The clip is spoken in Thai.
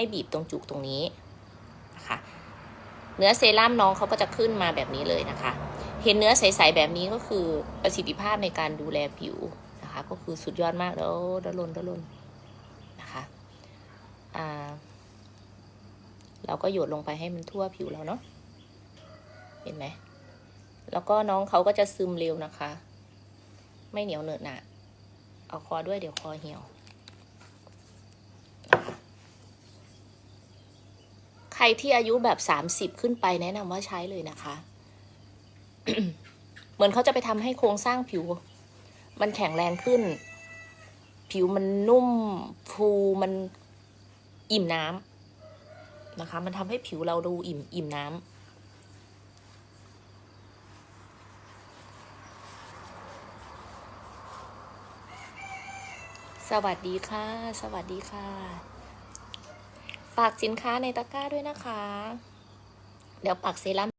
ให้บีบตรงจุกตรงนี้นะคะเนื้อเซรั่มน้องเขาก็จะขึ้นมาแบบนี้เลยนะคะ เห็นเนื้อใสๆแบบนี้ก็คือประสิทธิภาพในการดูแลผิวนะคะ ก็คือสุดยอดมากแล้วดลนดลนนะคะอ่าเราก็หยดลงไปให้มันทั่วผิวเราเนาะเห็นไหมแล้วก็น้องเขาก็จะซึมเร็วนะคะ ไม่เหนียวเหนอะหนะเอาคอด้วยเดี๋ยวคอเหี่ยวนะคะใค รที่อายุแบบสามสิบขึ้นไปแนะนำว่าใช้เลยนะคะ เหมือนเขาจะไปทำให้โครงสร้างผิว มันแข็งแรงขึ้น ผิวมันนุ่มฟูมันอิ่มน้ำนะคะ มันทำให้ผิวเราดูอิ่มอิ่มน้ำสวัสดีค่ะ สวัสดีค่ะ ฝากสินค้าในตะกร้าด้วยนะคะ เดี๋ยวปักเซรั่ม